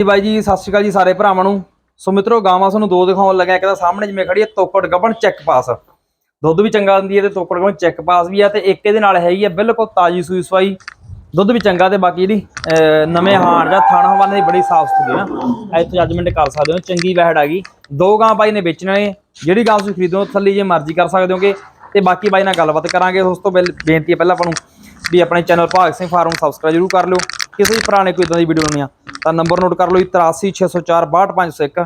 ਜੀ ਬਾਈ ਜੀ ਸਤਿ ਸ਼੍ਰੀ ਅਕਾਲ ਜੀ ਸਾਰੇ ਭਰਾਵਾਂ ਨੂੰ। ਸੋ ਮਿੱਤਰੋ ਗਾਵਾਂ ਤੁਹਾਨੂੰ ਦੋ ਦਿਖਾਉਣ ਲੱਗਾ ਇੱਕ ਤਾਂ ਸਾਹਮਣੇ ਜਿਵੇਂ ਖੜੀ ਹੈ ਤੋਕੜ ਗੱਬਣ ਚੈੱਕ ਪਾਸ। ਦੁੱਧ ਵੀ ਚੰਗਾ ਦਿੰਦੀ ਹੈ ਤੇ ਤੋਕੜ ਗੱਬਣ ਚੈੱਕ ਪਾਸ ਵੀ ਆ ਤੇ ਇੱਕ ਇਹਦੇ ਨਾਲ ਹੈਗੀ ਹੈ ਬਿਲਕੁਲ ਤਾਜੀ ਸੂਈ ਸਵਾਈ। ਦੁੱਧ ਵੀ ਚੰਗਾ ਤੇ ਬਾਕੀ ਜਿਹੜੀ ਅਹ, ਨਵੇਂ ਹਾਣ ਜਾਂ ਥਾਣਾ ਹਵਾਨੇ ਦੀ ਬੜੀ ਸਾਫ਼ ਸੁਥਰੀ ਨਾ। ਇੱਥੇ ਜੱਜਮੈਂਟ ਕਰ ਸਕਦੇ ਹੋ ਚੰਗੀ ਵਹਿੜ ਆ ਗਈ। ਦੋ ਗਾਂ ਬਾਈ ਨੇ ਵੇਚਣਾ ਨੇ ਜਿਹੜੀ ਗਾਂ ਤੁਸੀਂ ਖਰੀਦੋ ਥੱਲੀ ਜੇ ਮਰਜ਼ੀ ਕਰ ਸਕਦੇ ਹੋਗੇ। ਤੇ ਬਾਕੀ ਬਾਈ ਨਾਲ ਗੱਲਬਾਤ ਕਰਾਂਗੇ ਉਸ ਤੋਂ ਪਹਿਲ ਬੇਨਤੀ ਹੈ ਪਹਿਲਾਂ ਆਪਾਂ ਨੂੰ ਵੀ ਆਪਣੇ ਚੈਨਲ ਭਾਗ ਸਿੰਘ ਫਾਰਮ ਸਬਸਕ੍ਰਾਈਬ ਜਰੂਰ ਕਰ ਲਿਓ। ਕਿਸੇ ਵੀ ਪੁਰਾਣੇ ਕੋਈ ਇਦਾਂ ਦੀ ਵੀਡੀਓ ਬਣਾਉਣੀ ਆ ਤਾਂ ਨੰਬਰ ਨੋਟ ਕਰ ਲਓ ਜੀ 83604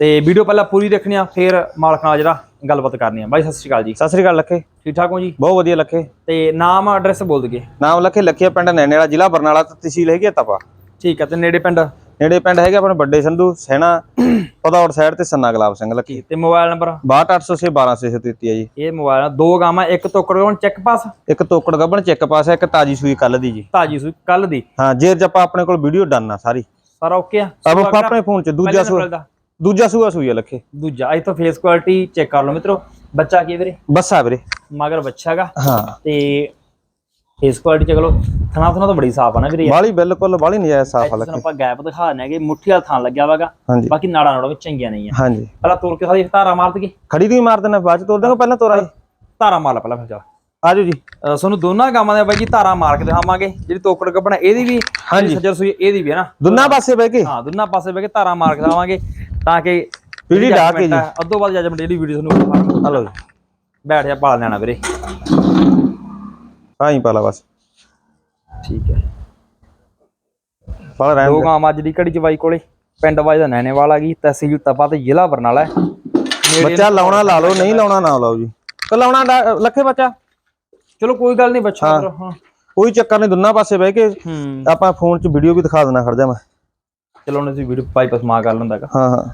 ਤੇ ਵੀਡੀਓ ਪਹਿਲਾਂ ਪੂਰੀ ਦੇਖਣੀ ਆ ਫਿਰ ਮਾਲਕ ਨਾਲ ਜਿਹੜਾ ਗੱਲਬਾਤ ਕਰਨੀ ਆ। ਬਾਈ ਸਤਿ ਸ਼੍ਰੀ ਅਕਾਲ ਜੀ। ਸਤਿ ਸ੍ਰੀ ਅਕਾਲ ਲੱਖੇ। ਠੀਕ ਠਾਕ ਹੋ ਜੀ? ਬਹੁਤ ਵਧੀਆ ਲੱਖੇ। ਤੇ ਨਾਮ ਐਡਰੈਸ ਬੋਲ ਦਈਏ। ਨਾਮ ਲੱਖੇ ਲੱਖੇ ਪਿੰਡ ਨੈਣੇ ਵਾਲਾ ਜ਼ਿਲ੍ਹਾ ਬਰਨਾਲਾ ਤੇ ਤਹਿਸੀਲ ਹੈਗੀ ਤਪਾ। ਠੀਕ ਹੈ ਤੇ ਨੇੜੇ ਪਿੰਡ? ਨੇੜੇ ਪਿੰਡ ਹੈਗੇ ਆਪਣੇ ਵੱਡੇ ਸੰਧੂ ਸੈਣਾ ਪਧੌੜ ਸਾਈਡ ਤੇ ਸੰਨਾ ਗੁਲਾਬ ਸਿੰਘ ਲੱਖੀ ਤੇ ਮੋਬਾਈਲ ਨੰਬਰ 62806 12633 ਆ ਜੀ। ਇਹ ਮੋਬਾਈਲ ਦੋ ਗਾਵਾਂ ਇੱਕ ਤੋਕੜ ਗਾਉਂ ਚੈੱਕ ਪਾਸ ਇੱਕ ਤੋਕੜ ਗੱਬਣ ਚੈੱਕ ਪਾਸ ਹੈ ਇੱਕ ਤਾਜੀ ਸੂਈ ਕੱਲ ਦੀ ਜੀ। ਤਾਜੀ ਸੂਈ ਕੱਲ ਦੀ? ਹਾਂ ਜੇਰ ਜਪਾ ਆਪਣੇ ਕੋਲ ਵੀਡੀਓ ਡਨ ਆ ਸਾਰੀ। ਸਾਰਾ ਓਕੇ ਆ? ਆਪ ਆਪਣੇ ਫੋਨ 'ਚ ਦੂਜਾ ਸੂਆ ਦੂਜਾ ਸੂਆ ਸੂਈ ਆ ਲੱਖੇ। ਦੂਜਾ ਇਹ ਤੋਂ ਫੇਸ ਕੁਆਲਿਟੀ ਚੈੱਕ ਕਰ ਲਓ ਮਿੱਤਰੋ। ਬੱਚਾ ਕੀ ਹੈ ਵੀਰੇ? ਬੱਸਾ ਵੀਰੇ। ਮਗਰ ਬੱਚਾ ਹੈਗਾ। ਹਾਂ। ਤੇ ਫੇਸ ਕੁਆਲਿਟੀ ਲਓ ਥਣਾ ਥਣਾ ਤਾਂ ਬੜੀ ਸਾਫ਼ ਆ ਨਾ ਵੀਰੇ ਬਾਲੀ ਬਿਲਕੁਲ ਬਾਲੀ ਨਜਾਇਜ਼ ਸਾਫ਼ ਆ ਲੱਖੇ ਆਪਾਂ ਗੈਪ ਦਿਖਾ ਦਿੰਦੇ ਹੈਗੇ ਮੁੱਠੀ ਵਾਲਾ ਥਾਂ ਲੱਗਿਆ ਵਾਗਾ ਬਾਕੀ ਨਾੜਾ ਨਾੜਾ ਵੀ ਚੰਗੀਆਂ ਨਹੀਂ ਆ। ਹਾਂਜੀ। ਪਹਿਲਾਂ ਤੋੜ ਕੇ ਸਾਰੀ ਧਾਰਾ ਮਾਰ ਦਈਏ। ਖੜੀ ਦੀ ਮਾਰ ਦੇਣਾ ਬਾਅਦ ਚ ਤੋੜ ਦਾਂਗਾ ਪਹਿਲਾਂ ਤੋਰਾ ਜੀ ਧਾਰਾ ਮਾਰ ਲਾ ਪਹਿਲਾਂ ਫਿਰ ਜਾ। ਆਜੋ ਜੀ। ਤੁਹਾਨੂੰ ਦੋਨਾਂ ਗਾਵਾਂ ਦੇ ਬਾਈ ਜੀ ਧਾਰਾ ਮਾਰ ਕੇ ਦਿਖਾਵਾਂਗੇ ਜਿਹੜੀ ਤੋਕੜ ਕੱਪਣਾ ਇਹਦੀ ਵੀ ਹਾਂਜੀ। ਸੱਜਰ ਸੂਈ ਇਹਦੀ ਵੀ ਹੈ ਨਾ। ਦੋਨਾਂ ਪਾਸੇ ਬਹਿ ਕੇ। ਹਾਂ ਦੋਨਾਂ ਪਾਸੇ ਬਹਿ ਕੇ ਧਾਰਾ ਮਾਰ ਕੇ ਦਿਖਾਵਾਂਗੇ ਤਾਂ ਕਿ ਪੀੜੀ ਢਾਹ ਕੇ ਜੀ। ਅੱਧੋ ਬਾਅਦ ਜਜਮੈਂਟ ਜਿਹੜੀ ਵੀਡੀਓ ਤੁਹਾਨੂੰ ਹਲੋ ਬੈਠ ਜਾ ਪਾਲ ਲੈਣਾ ਵੀਰੇ। ਆਹੀਂ ਪਾਲਾ ਬਸ। ਠੀਕ ਹੈ। ਪਾਲਾ ਰਹਿਣ ਦੋ ਅੱਜ ਦੀ ਘੜੀ ਚ ਬਾਈ ਕੋਲੇ। ਪਿੰਡ ਬਾਈ ਦਾ ਨੈਣੇਵਾਲ ਆ ਗਈ ਤਹਿਸੀਲ ਤਪਾ ਤੇ ਜ਼ਿਲ੍ਹਾ ਬਰਨਾਲਾ ਹੈ। ਨੇੜੇ ਬੱਚਾ ਲਾਉਣਾ ਲਾ ਲਓ ਨਹੀਂ ਲਾਉਣਾ ਨਾ ਲਾਓ ਜੀ। ਤੇ ਲਾਉਣਾ ਲੱਖੇ ਬੱਚਾ। ਚਲੋ ਕੋਈ ਗੱਲ ਨਹੀਂ ਬੱਚਾ ਹਾਂ। ਕੋਈ ਚੱਕਰ ਨਹੀਂ ਦੋਨਾਂ ਪਾਸੇ ਬਹਿ ਕੇ ਹੂੰ। ਆਪਾਂ ਫੋਨ 'ਚ ਵੀਡੀਓ ਵੀ ਦਿਖਾ ਦੇਣਾ ਖੜ ਜਾ ਮੈਂ। ਚਲੋ ਉਹਨੇ ਤੁਸੀਂ ਵੀਡੀਓ ਪਾਈ ਪਸਮਾ ਕਰ ਲੈਂਦਾਗਾ ਹਾਂ ਹਾਂ।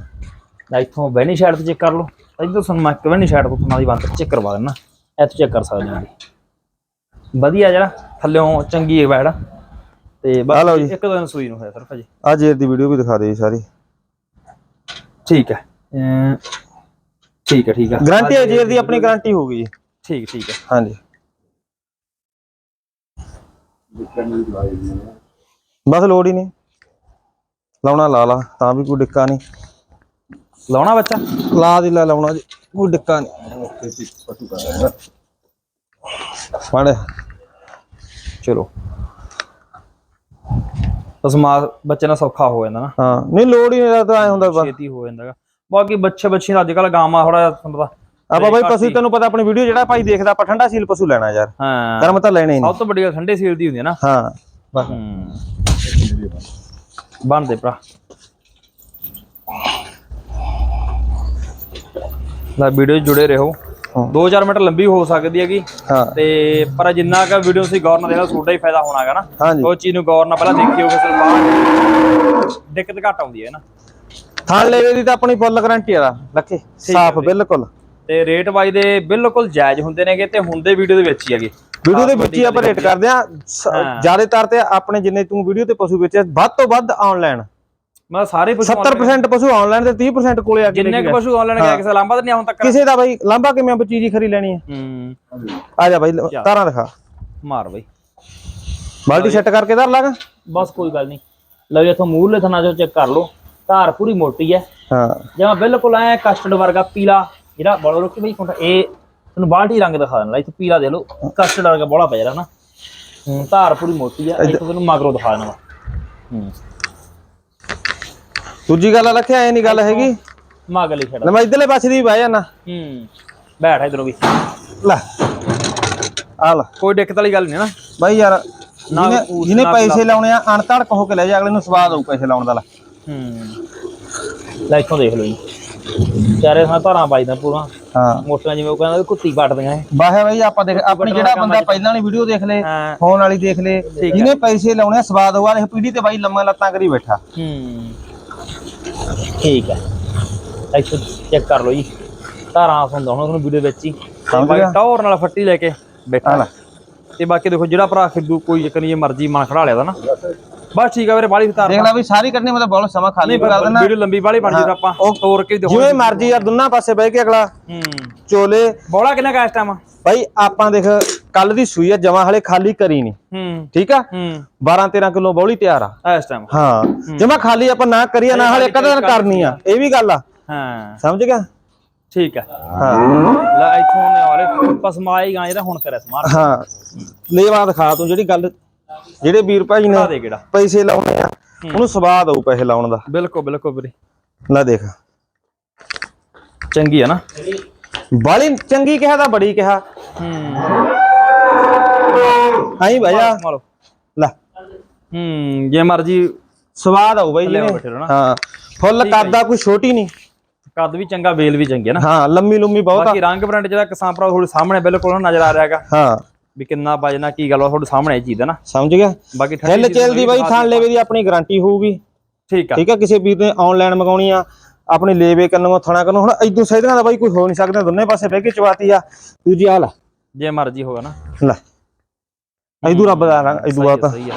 ਨਾ ਇੱਥੋਂ ਬੈਨੀ ਸਾਈਡ ਤੇ ਚੈੱਕ ਕਰ ਲਓ। ਇੱਧਰ ਤੁਹਾਨੂੰ ਮੈਂ ਬੈਨੀ ਸਾਈਡ ਤੋਂ ਤੁਹਾਨੂੰ ਦੀ ਬੰਦ ਚੈੱਕ ਕਰਵਾ ਦੇਣਾ ਇੱਥੇ ਚੈੱਕ ਕਰ ਸਕਦੇ ਹੋ। ਜੀ ਵਧੀਆ ਜਿਹੜਾ ਥੱਲਿਓਂ ਚੰਗੀ ਹੈ ਬੈੜ ਤੇ ਆਹ ਲਓ ਬਸ ਜੀ। ਇੱਕ ਦੋ ਦਿਨ ਸੂਈ ਨੂੰ ਹੋਇਆ ਸਿਰਫ ਜੀ ਆ ਜੇਰ ਦੀ ਵੀਡੀਓ ਵੀ ਦਿਖਾ ਦੇ ਜੀ ਸਾਰੀ। ਠੀਕ ਹੈ। ਅਮ ਠੀਕ ਹੈ ਠੀਕ ਹੈ। ਗਾਰੰਟੀ ਹੈ ਜੇਰ ਦੀ ਆਪਣੀ ਗਾਰੰਟੀ ਹੋਊਗੀ ਜੀ। ਠੀਕ ਠੀਕ ਹੈ। ਹਾਂਜੀ। ਬਸ ਲੋੜ ਹੀ ਨਹੀਂ। ਲਾਉਣਾ ਲਾ ਲਾ ਤਾਂ ਵੀ ਕੋਈ ਡਿੱਕਾ ਨਹੀਂ। ਲਾਉਣਾ ਬੱਚਾ? ਲਾ ਦੀ ਲਾ ਲਾਉਣਾ ਜੀ। ਕੋਈ ਡਿੱਕਾ ਨਹੀਂ। ਮਾੜੇ ਚਲੋ। ਬਸ ਮਾਂ ਬੱਚੇ ਨਾਲ ਸੌਖਾ ਹੋ ਜਾਂਦਾ ਨਾ। ਹਾਂ ਨਹੀਂ ਲੋੜ ਹੀ ਨਹੀਂ ਤਾਂ ਐ ਹੁੰਦਾ ਬਸ। ਛੇਤੀ ਹੋ ਜਾਂਦਾਗਾ ਬਾਕੀ ਬੱਚੇ ਬੱਚੇ ਅੱਜ ਕੱਲ ਗਾਵਾਂ ਥੋੜਾ ਪਤਾ ਆਪਾਂ ਬਾਈ ਪਸ਼ੂ ਤੈਨੂੰ ਪਤਾ ਆਪਣੀ ਵੀਡੀਓ ਜਿਹੜਾ ਭਾਈ ਦੇਖਦਾ ਆਪਾਂ ਠੰਡਾ ਸੀਲ ਪਸ਼ੂ ਲੈਣਾ ਯਾਰ। ਹਾਂ। ਗਰਮ ਤਾਂ ਲੈਣੇ ਨਹੀਂ। ਸਭ ਤੋਂ ਵੱਡੀ ਗੱਲ ਠੰਡੇ ਸੀਲ ਦੀ ਹੁੰਦੀ ਹੈ ਨਾ। ਹਾਂ। ਬਸ। ਹੂੰ। ਬਣਦੇ ਭਰਾ। ਲਾ ਵੀਡੀਓ ਜੁੜੇ ਰਹੋ। 2-4 ਮਿੰਟ ਲੰਬੀ ਹੋ ਸਕਦੀ ਹੈਗੀ। ਹਾਂ। ਤੇ ਪਰ ਜਿੰਨਾ ਕ ਵੀਡੀਓ ਤੁਸੀਂ ਗੌਰ ਨਾਲ ਦੇਖਣਾ ਤੁਹਾਡਾ ਹੀ ਫਾਇਦਾ ਹੋਣਾਗਾ ਨਾ। ਉਹ ਚੀਜ਼ ਨੂੰ ਗੌਰ ਨਾਲ ਪਹਿਲਾਂ ਦੇਖਿਓ ਫਿਰ ਬਾਅਦ ਦਿੱਕਤ ਘੱਟ ਆਉਂਦੀ ਹੈ ਨਾ। ਥਾਂ ਲੈਵੇ ਦੀ ਤਾਂ ਆਪਣੀ ਫੁੱਲ ਗਾਰੰਟੀ ਆ ਲੱਖੇ ਸਾਫ਼ ਬਿਲਕੁਲ। ਤੇ ਰੇਟ ਵਾਈ ਦੇ ਬਿਲਕੁਲ ਜਾਇਜ਼ ਹੁੰਦੇ ਨੇਗੇ ਤੇ ਹੁੰਦੇ ਵੀਡੀਓ ਦੇ ਵਿੱਚ ਹੀ ਹੈਗੇ। ਵੀਡੀਓ ਦੇ ਵਿੱਚ ਹੀ ਆਪਾਂ ਰੇਟ ਕਰਦੇ ਆ ਜ਼ਿਆਦਾਤਰ ਤੇ ਆਪਣੇ ਜਿੰਨੇ ਤੂੰ ਵੀਡੀਓ ਤੇ ਪਸ਼ੂ ਵੇਚਿਆ ਵੱਧ ਤੋਂ ਵੱਧ ਆਨਲਾਈਨ ਮੈਂ ਸਾਰੇ ਪਸ਼ੂ 70% ਪਸ਼ੂ ਆਨਲਾਈਨ ਤੇ 30% ਕੋਲੇ ਆ ਕੇ ਜਿੰਨੇ ਕੁ ਪਸ਼ੂ ਆਨਲਾਈਨ ਗਿਆ ਕਿਸੇ ਲਾਂਭਾ ਤਾਂ ਨਹੀਂ ਹੁਣ ਤੱਕ। ਕਿਸੇ ਦਾ ਬਾਈ ਲਾਂਬਾ ਕਿਵੇਂ ਆਪਾਂ ਚੀਜ਼ ਹੀ ਖਰੀ ਲੈਣੀ ਹੈ ਹੂੰ। ਆ ਜਾ ਬਾਈ ਤਾਰਾਂ ਦਿਖਾ। ਮਾਰ ਬਈ। ਬਾਲਟੀ ਸੈੱਟ ਕਰਕੇ ਧਰ ਲਾਗਾ ਬਸ ਕੋਈ ਗੱਲ ਨਹੀਂ। ਲਓ ਇੱਥੋਂ ਮੂਹਰਲੇ ਥਣਾ ਚੋਂ ਚੈੱਕ ਕਰ ਲਓ। ਧਾਰ ਪੂਰੀ ਮੋਟੀ ਹੈ। ਹਾਂ ਜਿਵੇਂ ਬਿਲਕੁਲ ਐ ਕਸਟਰਡ ਵਰਗਾ ਪੀਲਾ ਜਿਹੜਾ ਬੜਾ ਰੁਕੀ ਬਈ ਕੋਟਾ ਇਹ ਤੁਹਾਨੂੰ ਬਾਲਟੀ ਰੰਗ ਦਿਖਾ ਦੇਣਾ ਇੱਥੇ ਪੀਲਾ ਦੇ ਲਓ। ਕਸਟਰਡ ਵਰਗਾ ਬੋਲਾ ਪੈ ਜਾਣਾ ਨਾ। ਹੂੰ। ਧਾਰ ਪੂਰੀ ਮੋਟੀ ਹੈ ਇੱਥੋਂ ਤੁਹਾਨੂੰ ਮਗਰੋਂ ਦਿਖਾ ਦੇਣਾ ਹੂੰ। ਦੂਜੀ ਗੱਲ ਰੱਖਿਆ ਐ ਨਹੀਂ ਗੱਲ ਹੈਗੀ। ਮਗਲੀ ਛੱਡ। ਲੈ ਮੈਂ ਇਧਰਲੇ ਪਾਸੇ ਦੀ ਬਹਿ ਜਾਣਾ ਹੂੰ ਬੈਠ ਇਧਰੋਂ ਵੀ। ਲੈ ਆ ਲੈ। ਕੋਈ ਦਿੱਕਤ ਵਾਲੀ ਗੱਲ ਨਹੀਂ ਨਾ। ਬਾਈ ਯਾਰ ਜਿਹਨੇ ਪੈਸੇ ਲਾਉਣੇ ਆ ਅਣਧੜਕ ਹੋ ਕੇ ਲੈ ਜਾ ਅਗਲੇ ਨੂੰ ਸਵਾਦ ਆਊ ਪੈਸੇ ਲਾਉਣ ਦਾ ਲੈ। ਹੂੰ। ਲੈ ਇੱਥੋਂ ਦੇਖ ਲਓ ਜੀ। ਚਾਰੇ ਥਾਂ ਧਾਰਾਂ ਵੱਜਦਾ ਪੂਰਾ। ਹਾਂ। ਮੋਟੀਆਂ ਜਿਵੇਂ ਉਹ ਕਹਿੰਦਾ ਕੁੱਤੀ ਕੱਟਦੀਆਂ ਇਹ। ਬਾਹੇ ਬਾਈ ਆਪਾਂ ਦੇਖ ਆਪਣੀ ਜਿਹੜਾ ਬੰਦਾ ਪਹਿਲਾਂ ਵਾਲੀ ਵੀਡੀਓ ਦੇਖ ਲੇ ਫੋਨ ਵਾਲੀ ਦੇਖ ਲੇ ਜਿਹਨੇ ਪੈਸੇ ਲਾਉਣੇ ਆ, ਸਵਾਦ ਹੋਆ ਇਹ ਪੀੜੀ ਤੇ ਬਾਈ ਲੰਮਾ ਲੱਤਾਂ ਕਰੀ ਬੈਠਾ। ਹੂੰ। ਠੀਕ ਹੈ। ਇੱਥੇ ਚੈੱਕ ਕਰ ਲਓ ਜੀ। ਧਾਰਾਂ ਹੁੰਦਾ ਹੁਣ ਤੁਹਾਨੂੰ ਵੀਡੀਓ ਵਿੱਚ ਹੀ। ਸਮਝ ਗਿਆ। ਟੌਰ ਨਾਲ ਫੱਟੀ ਲੈ ਕੇ ਬੈਠਾ। ਤੇ ਬਾਕੀ ਦੇਖੋ ਜਿਹੜਾ ਭਰਾ ਖਰੀਦੂ ਕੋਈ ਚੱਕਰ ਨਹੀਂ ਮਰਜ਼ੀ ਮਨ ਖੜਾ ਲਿਆ ਦਾ ਨਾ। ਬਸ ਠੀਕ ਆ ਵੀਰੇ ਬਾਲੀ ਧਾਰ ਦੇਖ ਲੈ ਵੀ ਸਾਰੀ ਕੱਢਣੀ ਮਤਲਬ ਬਹੁਤ ਸਮਾਂ ਖਾਲੀ ਕਰ ਦੇਣਾ ਵੀਡੀਓ ਲੰਬੀ ਬਾਲੀ ਬਣ ਜੇ ਆਪਾਂ ਉਹ- ਤੋੜ ਕੇ ਦਿਖਾਉਣੀ ਜਿਵੇਂ ਮਰਜ਼ੀ ਯਾਰ ਦੋਨਾਂ ਪਾਸੇ ਬਹਿ ਕੇ ਅਗਲਾ। ਹੂੰ। ਚੋਲੇ। ਬੋਲਾ ਕਿੰਨਾ ਕਾ ਇਸ ਟਾਈਮ ਭਾਈ ਆਪਾਂ ਦੇਖ ਕੱਲ ਦੀ ਸੂਈ ਆ ਜਮਾ ਹਲੇ ਖਾਲੀ ਕਰੀ ਨਹੀਂ ਹੂੰ। ਠੀਕ ਆ? ਹੂੰ। 12 13 ਕਿਲੋ ਬੌਲੀ ਤਿਆਰ ਆ। ਇਸ ਟਾਈਮ ਹਾਂ। ਜਮਾ ਖਾਲੀ ਆਪਾਂ ਨਾ ਕਰੀਏ ਨਾ ਹਲੇ ਕਦੇ ਕਰਨੀ ਆ। ਇਹ ਵੀ ਗੱਲ ਆ। ਹਾਂ। ਸਮਝ ਗਿਆ? ਠੀਕ ਹੈ ਹਾਂ। ਲੈ ਇੱਥੋਂ ਨੇ ਵਾਲੇ ਪਸਮਾਈ ਗਾਂ ਜਿਹੜਾ ਹੁਣ ਕਰਿਆ ਸਮਾਰ ਹਾਂ। ਲੇਵਾ ਦਿਖਾ ਤੂੰ ਜਿਹੜੀ ਗੱਲ ਜਿਹੜੇ ਵੀਰ ਭਾਈ ਨੇ ਪੈਸੇ ਲਾਉਣੇ ਆ ਉਹਨੂੰ ਸਵਾਦ ਆਊ ਪੈਸੇ ਲਾਉਣ ਦਾ। ਬਿਲਕੁਲ ਬਿਲਕੁਲ ਵੀਰੇ। ਲੈ ਦੇਖ। ਚੰਗੀ ਆ ਨਾ। ਬਾਲੀ ਚੰਗੀ ਕਿਹਾ ਤਾਂ ਬੜੀ ਕਿਹਾ। ਹੂੰ। ਆਈ ਭਾਈਆ ਮਾਲੋ ਲੈ। ਹੂੰ ਜੇ ਮਰਜ਼ੀ ਸਵਾਦ ਆਊ ਬਾਈ ਜੀ। ਹਾਂ ਫੁੱਲ ਕਰਦਾ ਕੋਈ ਛੋਟੀ ਨਹੀਂ। ਕੱਦ ਵੀ ਚੰਗਾ ਵੇਲ ਵੀ ਚੰਗੀ ਹੈ ਨਾ। ਹਾਂ ਲੰਮੀ ਲੰਮੀ ਬਹੁਤ ਆ। ਬਾਕੀ ਰੰਗ ਬ੍ਰਾਂਡ ਜਿਹੜਾ ਕਿਸਾਨ ਭਰਾ ਤੁਹਾਡੇ ਸਾਹਮਣੇ ਬਿਲਕੁਲ ਨਜ਼ਰ ਆ ਰਿਹਾ ਹੈਗਾ। ਹਾਂ। ਵੀ ਕਿੰਨਾ ਵਜਣਾ ਕੀ ਗੱਲ ਆ ਤੁਹਾਡੇ ਸਾਹਮਣੇ ਇਹ ਚੀਜ਼ ਹੈ ਨਾ। ਸਮਝ ਗਿਆ? ਬਾਕੀ ਹਿੱਲ ਚੇਲ ਦੀ ਬਾਈ ਥਾਣ ਲੇਵੇ ਦੀ ਆਪਣੀ ਗਾਰੰਟੀ ਹੋਊਗੀ। ਠੀਕ ਆ। ਠੀਕ ਆ ਕਿਸੇ ਵੀਰ ਨੇ ਆਨਲਾਈਨ ਮੰਗਾਉਣੀ ਆ ਆਪਣੀ ਲੇਵੇ ਕੰਨੋਂ ਥਣਾ ਕੰਨੋਂ ਹੁਣ ਇਦੋਂ ਸੈਦਾਂ ਦਾ ਬਾਈ ਕੋਈ ਹੋ ਨਹੀਂ ਸਕਦਾ ਦੋਨੇ ਪਾਸੇ ਬਹਿ ਕੇ ਚਵਾਤੀ ਆ। ਦੂਜੀ ਹਾਲ ਜੇ ਮਰਜ਼ੀ ਹੋਗਾ ਨਾ। ਲੈ। ਇਦੋਂ ਰੱਬ ਦਾ ਰੰਗ ਇਦੋਂ ਆ ਤਾਂ। ਸਹੀ ਆ।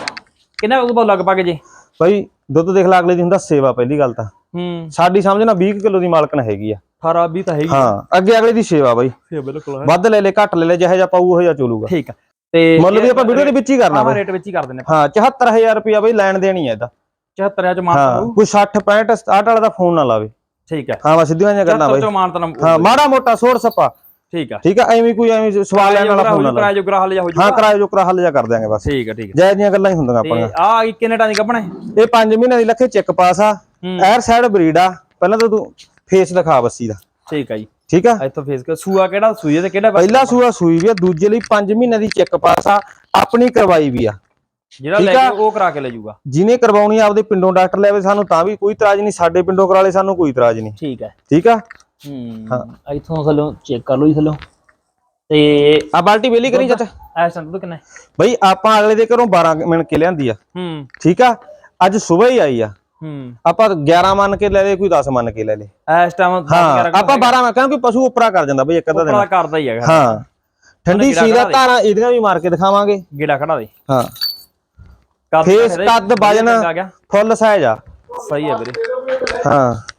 ਕਿੰਨਾ ਉਹ ਬਹੁਤ ਲੱਗ ਪਾ ਜੇ? ਬਾਈ ਦੁੱਧ ਦੇਖ ਲਾ ਅਗਲੇ ਦੀ ਹੁੰਦਾ ਸੇਵਾ ਪਹਿਲੀ ਗੱਲ ਤਾਂ। ਹੂੰ। ਸਾਡੀ ਸਮਝ ਨਾ 20 ਕਿਲੋ ਦੀ ਮਾਲਕਣ ਹੈਗੀ ਆ। 18 20 ਤਾਂ ਹੈਗੀ। ਹਾਂ ਅੱਗੇ ਅਗਲੇ ਦੀ ਸੇਵਾ ਬਾਈ। ਹੈ ਬਿਲਕੁਲ ਹੈ। ਵੱਧ ਲੈ ਲੈ ਘੱਟ ਲੈ ਲੈ ਜਿਹੋ ਜਿਹਾ ਪਾਊ ਉਹ ਜਿਹਾ ਚਲੂਗਾ। ਠੀਕ ਆ। ਤੇ ਮੁੱਲ ਵੀ ਆਪਾਂ ਵੀਡੀਓ ਦੇ ਵਿੱਚ ਹੀ ਕਰਨਾ ਬਾਈ। ਰੇਟ ਵਿੱਚ ਹੀ ਕਰ ਦਿੰਨੇ ਹਾਂ 74000 ਰੁਪਿਆ ਬਾਈ ਲੈਣ ਦੇਣੀ ਹੈ ਇਹਦਾ। 74 ਚ ਮਾਨ ਕੋਈ 60 65 60 ਵਾਲਾ ਦਾ ਫੋਨ ਨਾ ਲਾਵੇ। ਠੀਕ ਹੈ ਹਾਂ ਬਸ ਸਿੱਧੀਆਂ ਜਿਹੀਆਂ ਗੱਲਾਂ 74 ਬਾਈ ਚ ਮਾਨ ਤਾਂ ਹਾਂ ਮਾੜਾ ਮੋਟਾ ਸੋੜ ਸੱਪਾ ਠੀਕ ਆ। ਠੀਕ ਆ ਐਵੇਂ ਕੋਈ ਐਵੇਂ ਸਵਾਲ ਲੈਣ ਵਾਲਾ ਫੋਨ ਨਾ ਕਿਰਾਇਆ ਜੋ ਗਰਾ ਹਲ ਜਾ ਹੋ ਹਾਂ ਜੂਗਾ। ਕਿਰਾਏ ਜੋ ਕਰਾ ਹੱਲ ਜਾ ਕਰ ਦਿਆਂਗੇ ਬਸ। ਠੀਕ ਆ ਠੀਕ ਆ। ਜੈ ਦੀਆਂ ਗੱਲਾਂ ਹੀ ਹੁੰਦੀਆਂ ਆਪਣੀਆਂ। ਆ ਕਿੰਨੇ ਟਾਂ ਦੀ ਕੱਪਣਾ ਇਹ 5 ਮਹੀਨੇ ਦੀ ਲੱਖੇ ਚੈੱਕ ਪਾਸ ਆ। ਹੂੰ। ਐਰ ਸਾਈਡ ਬਰੀਡ ਆ। ਪਹਿਲਾਂ ਤਾਂ ਤੂੰ ਫੇਸ ਦਿਖਾ ਬੱਸੀ ਦਾ। ਠੀਕ ਆ ਜੀ। ਠੀਕ ਆ? ਇੱਥੋਂ ਫੇਸ ਕੇ ਸੂਆ ਕਿਹੜਾ ਸੂਈ ਤੇ ਕਿਹੜਾ ਪਹਿਲਾ ਸੂਆ ਸੂਈ ਵੀ ਆ ਦੂਜੇ ਲਈ 5 ਮਹੀਨੇ ਦੀ ਚੈੱਕ ਪਾਸ ਆ। ਆਪਣੀ ਕਰਵਾਈ ਵੀ ਆ। ਜਿਹੜਾ ਲੈ ਆ। ਕੇ ਉਹ ਕਰਾ ਕੇ ਲੈ ਜਾਊਗਾ ਜਿਹਨੇ ਕਰਵਾਉਣੀ ਆ ਆਪਦੇ ਪਿੰਡੋਂ ਡਾਕਟਰ ਲੈਵੇ ਸਾਨੂੰ ਤਾਂ ਵੀ ਕੋਈ ਇਤਰਾਜ਼ ਨਹੀਂ। ਸਾਡੇ ਪਿੰਡੋਂ ਕਰਾ ਲੇ ਸਾਨੂੰ ਕੋਈ ਇਤਰਾਜ਼ ਨਹੀਂ। ਠੀਕ ਹੈ ਠੀਕ ਆ? ਹੂੰ। ਇੱਥੋਂ ਥੱਲੋਂ ਚੈੱਕ ਕਰ ਲਓ ਜੀ ਥੱਲੋਂ। ਤੇ ਆ ਬਾਲਟੀ ਵੇਲੀ ਕਰੀ ਚਾਚਾ ਐਸ ਟਾਈਮ ਕਿੰਨਾ? ਬਈ ਆਪਾਂ ਅਗਲੇ ਦੇ ਘਰੋਂ 12 ਮਿੰਟ ਕੇ ਲਿਆਂਦੀ ਆ। ਹੂੰ। ਠੀਕ ਆ? ਅੱਜ ਸਵੇਰ ਹੀ ਆਈ ਆ। ਹੂੰ। ਆਪਾਂ 11 ਮੰਨ ਕੇ ਲੈ ਲੇ ਕੋਈ 10 ਮੰਨ ਕੇ ਲੈ ਲੇ ਐਸ ਟਾਈਮ ਹਾਂ ਆਪਾਂ 12 ਮੰਨ ਕਿਉਂਕਿ ਪਸ਼ੂ ਉਪਰਾ ਕਰ ਜਾਂਦਾ ਬਈ ਇੱਕ ਅੱਧਾ ਦਿਨ। ਪਤਾ ਕਰਦਾ ਹੀ ਹੈਗਾ। ਹਾਂ। ਠੰਡੀ ਦੇ। ਧਾਰਾਂ ਇਹਦੀਆਂ ਵੀ ਮਾਰ ਕੇ ਦਿਖਾਵਾਂਗੇ। ਗੇੜਾ ਖੜਾ ਦੇ। ਹਾਂ। ਕੱਦ ਫੇਸ ਕੱਦ ਵਜਨ ਫੁੱਲ ਸਾਈਜ਼ ਆ। ਸਹੀ ਹੈ ਵੀਰੇ। ਹਾਂ।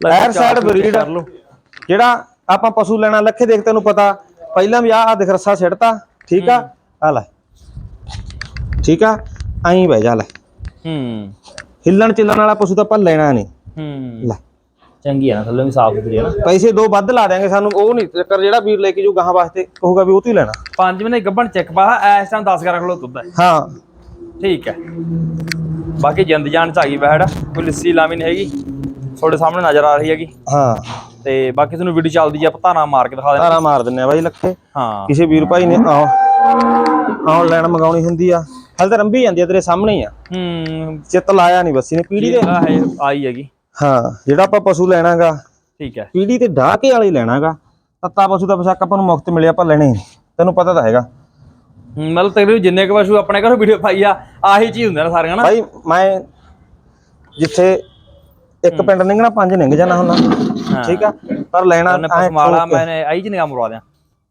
ਐਰ ਸਾਈਡ ਬਰੀਡ ਜਿਹੜਾ ਆਪਾਂ ਪਸ਼ੂ ਲੈਣਾ ਲੱਖੇ ਦੇਖ ਤੈਨੂੰ ਪਤਾ। ਪਹਿਲਾਂ ਵੀ ਆਹ ਦੇਖ ਰੱਸਾ ਸਿੱਟਤਾ। ਠੀਕ ਆ? ਆ ਲੈ। ਠੀਕ ਆ? ਐਂ ਬਹਿ ਜਾ ਲੈ। ਹੂੰ। ਹਿੱਲਣ ਚੱਲਣ ਵਾਲਾ ਪਸ਼ੂ ਤਾਂ ਆਪਾਂ ਲੈਣਾ ਨਹੀਂ। ਹੂੰ। ਲੈ। ਚੰਗੀ ਨਾ ਥੱਲੋਂ ਵੀ ਸਾਫ਼ ਸੁਥਰੀ ਹੈ ਨਾ। ਪੈਸੇ ਦੋ ਵੱਧ ਲਾ ਦਿਆਂਗੇ ਸਾਨੂੰ ਉਹ ਨਹੀਂ। ਚੱਕਰ ਜਿਹੜਾ ਵੀਰ ਲੈ ਕੇ ਜੂ ਗਾਹਾਂ ਵਾਸਤੇ ਕਹੂਗਾ ਵੀ ਉਹ ਤੋਂ ਹੀ ਲੈਣਾ। ਪੰਜ ਮਹੀਨੇ ਗੱਭਣ ਚੈੱਕ ਪਾ ਐਸ ਟਾਈਮ 10 11 ਕਿਲੋ ਦੁੱਧ ਹੈ ਹਾਂ। ਠੀਕ ਹੈ ਬਾਕੀ ਜਿੰਦ ਜਾਨ ਚ ਆ ਗਈ ਬੈੜ ਕੋਈ ਲੱਸੀ ਲਾਵੀ ਨਹੀਂ ਹੈਗੀ। ਤੁਹਾਡੇ ਸਾਹਮਣੇ ਨਜ਼ਰ ਆ ਰਹੀ ਹੈਗੀ। ਹਾਂ। ਤੇ ਬਾਕੀ ਤੁਹਾਨੂੰ ਵੀਡੀਓ ਚੱਲਦੀ ਜੀ ਆਪਾਂ ਧਾਰਾਂ ਮਾਰ ਕੇ ਦਿਖਾ ਦੇਣਾ ਧਾਰਾ ਮਾਰ ਦਿੰਨੇ ਆ ਬਾਈ ਲੱਖੇ। ਹਾਂ। ਕਿਸੇ ਵੀਰ ਭਾਈ ਨੇ ਆਨਲਾਈਨ ਮੰਗਾਉਣੀ ਹੁੰਦੀ ਆ। ਹਲ ਤਾਂ ਰੰਭੀ ਜਾਂਦੀ ਆ ਤੇਰੇ ਸਾਹਮਣੇ ਹੀ ਆ। ਹੂੰ। ਚਿੱਤ ਲਾਇਆ ਨਹੀਂ ਬੱਸੀ ਨੇ ਪੀੜੀ ਦੇ। ਆ ਹੈ ਆਈ ਹੈਗੀ। ਹਾਂ ਜਿਹੜਾ ਆਪਾਂ ਪਸ਼ੂ ਲੈਣਾਗਾ ਠੀਕ ਹੈ। ਪੀੜੀ ਤੇ ਢਾਕੇ ਵਾਲੀ ਲੈਣਾਗਾ। ਤੱਤਾ ਪਸ਼ੂ ਦਾ ਬਸ਼ੱਕ ਆਪਾਂ ਨੂੰ ਮੁਫਤ ਮਿਲਿਆ ਆਪਾਂ ਲੈਣੇ। ਤੈਨੂੰ ਪਤਾ ਤਾਂ ਹੈਗਾ। ਹੂੰ, ਮਤਲਬ ਤਕਰੀਬਨ ਜਿੰਨੇ ਕੁ ਪਸ਼ੂ ਆਪਣੇ ਘਰੋਂ ਵੀਡੀਓ ਪਾਈ ਆ ਆਹੀ ਚੀਜ਼ ਹੁੰਦੇ ਨੇ ਸਾਰੀਆਂ ਨਾ। ਭਾਈ ਮੈਂ ਜਿੱਥੇ ਇੱਕ ਪਿੰਡ ਨਿੰਗਣਾ ਪੰਜ ਨਿੰਗ ਜਾਣਾ ਹੁੰਦਾ ਠੀਕ ਆ? ਪਰ ਲੈਣਾ ਪਸਮਾਲਾ। ਮੈਨੇ ਆਈ ਚ ਨਿਗਾਹ ਮਰਵਾ ਦਿਆਂ।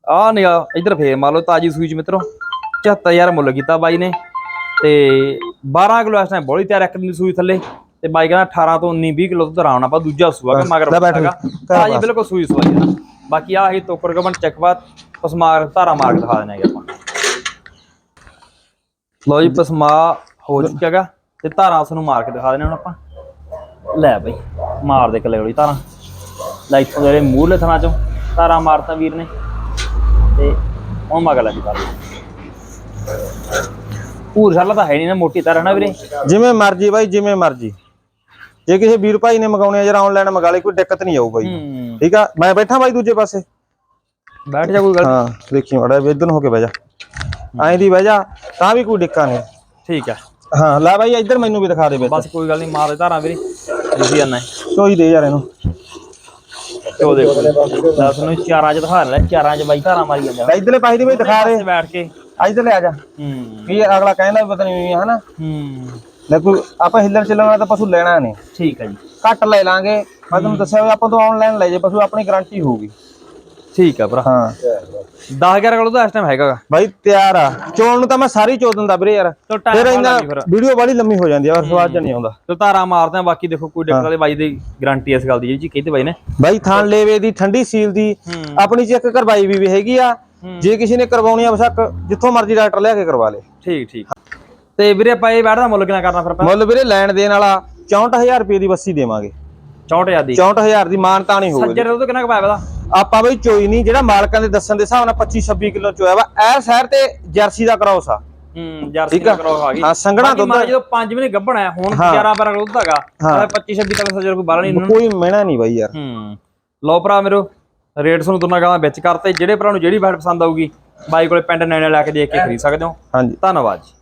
ਆ ਨਿਗਾਹ ਇੱਧਰ ਫੇਰ ਮੰਨ ਲਓ ਤਾਜੀ ਸੂਈ ਚ ਮਿੱਤਰੋ। 74000 ਮੁੱਲ ਕੀਤਾ ਬਾਈ ਨੇ। ਤੇ 12 ਕਿਲੋ ਇਸ ਟਾਈਮ ਬੋਲੀ ਤਿਆਰ ਇੱਕ ਦਿਨ ਦੀ ਸੂਈ ਥੱਲੇ। ਤੇ ਬਾਈ ਕਹਿੰਦਾ 18 ਤੋਂ 19 20 ਕਿਲੋ ਆਰਾਮ ਨਾਲ ਆਪਾਂ ਦੂਜਾ ਸੂਆ ਕਿ ਮਗਰ ਲੈ ਬੈਠ ਹੈਗਾ। ਘਰ ਤਾਜੀ। ਬਿਲਕੁਲ ਸੂਈ ਸੂਈ ਹੈ ਬਾਕੀ ਆ ਹੀ ਤੋਕਰ ਕਬਨ ਚੱਕ ਬਾਤ ਪਸਮਾਰ ਧਾਰਾ ਮਾਰ ਕੇ ਦਿਖਾ ਦੇਣਾ ਆਪਾਂ। ਲੋ ਜੀ ਪਸਮਾ ਹੋ ਚੁੱਕਾ ਹੈਗਾ। ਤੇ ਧਾਰਾ ਉਸ ਨੂੰ ਮਾਰ ਕੇ ਦਿਖਾ ਦੇਣਾ ਹੁਣ ਆਪਾਂ। ਲੈ ਬਈ ਮਾਰ ਦੇ ਕਲੇ ਵਾਲੀ ਧਾਰਾ। ਲੈ ਇੱਥੋਂ ਜਿਹੜੇ ਮੂਹਰਲੇ ਥਣਾ ਚੋਂ ਧਾਰਾ ਮਾਰਤਾ ਵੀਰ ਨੇ। ਤੇ ਉਹ ਮਗਰ ਲੱਗੀ ਕਰ ਪੂਰ ਸਾਲਾ ਤਾਂ ਹੈ ਨਹੀਂ ਨਾ ਮੋਟੀ ਧਾਰਾ ਨਾ ਵੀਰੇ। ਜਿਵੇਂ ਮਰਜ਼ੀ ਬਾਈ ਜਿਵੇਂ ਮਰਜ਼ੀ। ਜੇ ਕਿਸੇ ਵੀਰ ਭਾਈ ਨੇ ਮੰਗਾਉਣੇ ਆ ਜਰਾ ਆਨਲਾਈਨ ਮੰਗਾ ਲੈ ਕੋਈ ਦਿੱਕਤ ਨਹੀਂ ਆਊ ਬਾਈ। ਠੀਕ ਆ? ਮੈਂ ਬੈਠਾ ਬਾਈ ਦੂਜੇ ਪਾਸੇ। ਬੈਠ ਜਾ ਕੋਈ ਗੱਲ। ਹਾਂ ਦੇਖੀ ਮੜਾ ਵੀ ਇਧਰ ਹੋ ਕੇ ਬਹਿ ਜਾ। ਐਂ ਦੀ ਬਹਿ ਜਾ ਤਾਂ ਵੀ ਕੋਈ ਡਿੱਕਾ ਨਹੀਂ। ਠੀਕ ਹੈ ਹਾਂ ਲੈ ਬਾਈ ਇੱਧਰ ਮੈਨੂੰ ਵੀ ਦਿਖਾ ਦੇ ਬਸ ਕੋਈ ਗੱਲ ਨਹੀਂ ਮਾਰ ਦੇ ਧਾਰਾ ਵੀਰੇ। ਜਿੱਦੀ ਜਾਂਦਾ ਕੋਈ ਦੇ ਯਾਰ ਇਹਨੂੰ। ਉਹ ਦੇਖੋ ਦੱਸ ਨੂੰ ਚਾਰਾਂ ਚ ਦਿਖਾ ਲੈ ਚਾਰਾਂ ਚ ਬਾਈ ਧਾਰਾ ਮਾਰੀ ਜਾਂਦਾ। ਇੱਧਰਲੇ ਪਾਸੇ ਦੀ ਬਈ ਦਿਖਾ ਪਾਸੇ ਬੈਠ ਕੇ। ਇੱਧਰਲੇ ਆ ਜਾ। ਹੂੰ। ਕੀ ਅਗਲਾ ਕਹਿੰਦਾ ਵੀ ਪਤਾ ਨਹੀਂ ਹਨਾ। ਹੂੰ। ਲੈ ਕੋਈ ਆਪਾਂ ਹਿੱਲਣ ਚੱਲਣ ਤਾਂ ਪਸ਼ੂ ਲੈਣਾ ਨਹੀਂ। ਠੀਕ ਹੈ ਜੀ। ਘੱਟ ਲੈ ਲਾਂਗੇ। ਮੈਂ ਤੁਹਾਨੂੰ ਦੱਸਿਆ ਵੀ ਆਪਾਂ ਤੋਂ ਆਨਲਾਈਨ ਲੈ ਜੇ ਪਸ਼ੂ ਆਪਣੀ ਗਾਰੰਟੀ ਹੋਊਗੀ। ਠੀਕ ਆ ਭਰਾ। ਹਾਂ। 10 11 ਕਿਲੋ ਤਾਂ ਇਸ ਟਾਈਮ ਹੈਗਾ ਗਾ। ਬਾਈ ਤਿਆਰ ਆ। ਚੋਣ ਨੂੰ ਤਾਂ ਮੈਂ ਸਾਰੀ ਚੋ ਦਿੰਦਾ ਵੀਰੇ ਯਾਰ। ਤੋ ਫਿਰ ਫਿਰ। ਵੀਡੀਓ ਬੜੀ ਲੰਮੀ ਹੋ ਜਾਂਦੀ ਆ ਔਰ ਸਵਾਦ ਜਿਹਾ ਨਹੀਂ ਆਉਂਦਾ। ਤੇ ਧਾਰਾ ਮਾਰਦੇ ਆ ਬਾਕੀ ਦੇਖੋ ਕੋਈ ਦਿੱਕਤ ਵਾਲੇ ਬਾਈ ਦੀ ਗਾਰੰਟੀ ਇਸ ਗੱਲ ਦੀ ਜੀ ਕਹਿੰਦੇ ਬਾਈ ਨੇ? ਬਾਈ ਥਾਨ ਲੇਵੇ ਦੀ ਠੰਡੀ ਸੀਲ ਦੀ ਹੂੰ। ਆਪਣੀ ਚੈੱਕ ਕਰਵਾਈ ਵੀ ਵੀ ਹੈਗੀ ਆ। ਜੇ ਕਿਸੇ ਨੇ ਕਰਵਾਉਣੀ ਆ ਬਸ਼ੱਕ ਜਿੱਥੋਂ ਮਰਜ਼ੀ ਡਾਕਟਰ ਲਿਆ ਕੇ ਕਰਵਾ ਲੇ। ਠੀਕ ਠੀਕ। ਤੇ ਵੀਰੇ ਆਪਾਂ ਇਹ ਬੈਠ ਦਾ ਮੁੱਲ ਕਿੰਨਾ ਕਰਨਾ ਫਿਰ ਆਪਾਂ? ਮੁੱਲ ਵੀਰੇ ਲੈਣ ਦੇਣ ਵਾਲਾ 64000 ਰੁਪਏ ਦੀ ਬੱਸੀ ਦੇਵਾਂਗੇ। 64000 ਦੀ। 64000 ਦੀ ਮਾਨਤਾ ਨਹੀਂ ਹੋਊਗੀ। ਸੱਜਰ ਦੁੱਧ ਕਿੰਨਾ ਕੁ ਪਾਇਆ ਇਹਦਾ ਆਪਾਂ ਬਈ ਚੋਈ ਨਹੀਂ ਜਿਹੜਾ ਮਾਲਕਾਂ ਦੇ ਦੱਸਣ ਦੇ ਹਿਸਾਬ ਨਾਲ 25 26 ਕਿਲੋ ਚੋਇਆ ਵਾ। ਇਹ ਸ਼ਹਿਰ ਤੇ ਜਰਸੀ ਦਾ ਕ੍ਰੋਸ ਆ। ਹੂੰ ਜਰਸੀ ਠੀਕ ਆ। ਕਰੋ ਆ ਗਈ। ਹਾਂ, ਸੰਘਣਾ ਦੁੱਧ ਜਦੋਂ 5 ਮਹੀਨੇ ਗੱਭਣ ਹੈ ਹੁਣ ਹਾਂ। 11 12 ਕਿਲੋ ਦੁੱਧ ਹੈਗਾ ਹਾਂ। 25 26 ਤੱਕ ਸੱਜਰ ਕੋਈ ਬਾਲਾ ਨਹੀਂ ਇਹਨਾਂ ਨੂੰ ਕੋਈ ਮਹਿਣਾ ਨਹੀਂ ਬਾਈ ਯਾਰ। ਹੂੰ। ਲਓ ਭਰਾ ਮੇਰੋ ਰੇਟ ਤੁਹਾਨੂੰ ਦੋਨਾਂ ਗਾਵਾਂ ਵਿੱਚ ਕਰਤੇ। ਜਿਹੜੇ ਭਰਾ ਨੂੰ ਜਿਹੜੀ ਬੈਟ ਪਸੰਦ ਆਊਗੀ ਬਾਈ ਕੋਲੇ ਪਿੰਡ ਨੈਣੇ ਲੈ ਕੇ ਦੇਖ ਕੇ ਖਰੀਦ ਸਕਦੇ ਹੋ। ਹਾਂਜੀ। ਧੰਨਵਾਦ ਜੀ।